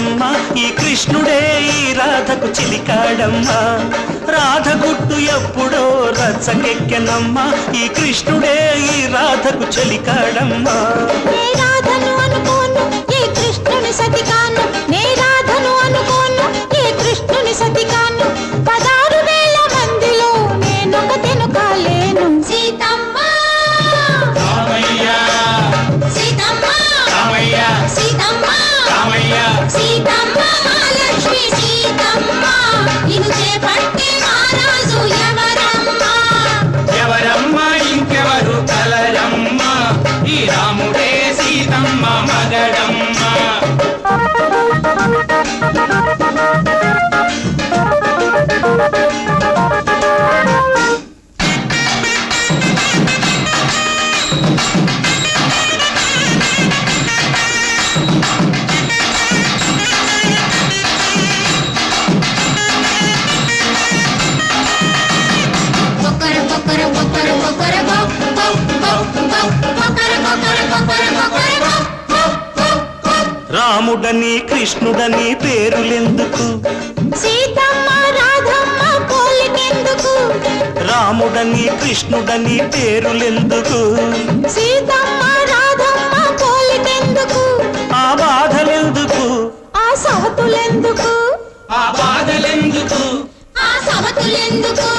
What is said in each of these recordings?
రచ్చకెక్కెనమ్మ ఈ కృష్ణుడే ఈ రాధకు చిలికాడమ్మ. రాధగుట్టు ఎప్పుడో రచ్చకెక్కెనమ్మ ఈ కృష్ణుడే ఈ రాధకు చెలికాడమ్మ. రాధను అనుకోను ఈ కృష్ణుని సతికా సీతమ్మ రాముడని కృష్ణుడని పేరులెందుకు? రాముడని కృష్ణుడని పేరులెందుకు? ఆ బాధలెందుకు? ఆ సవతులెందుకు? ఆ బాధలెందుకు? ఆ సవతులెందుకు?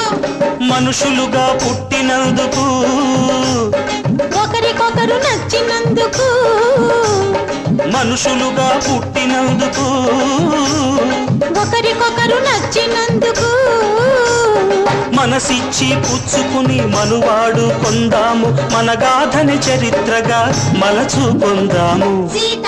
మనుషులుగా పుట్టినందుకు? ఒకరికొకరు నచ్చినందుకు? మనుషులుగా పుట్టినందుకు. ఒకరికొకరు నచ్చినందుకు. మనసిచ్చి పుచ్చుకుని మనువాడు కొందాము. మన గాథని చరిత్రగా మలచుకుందాము సీతమ్మ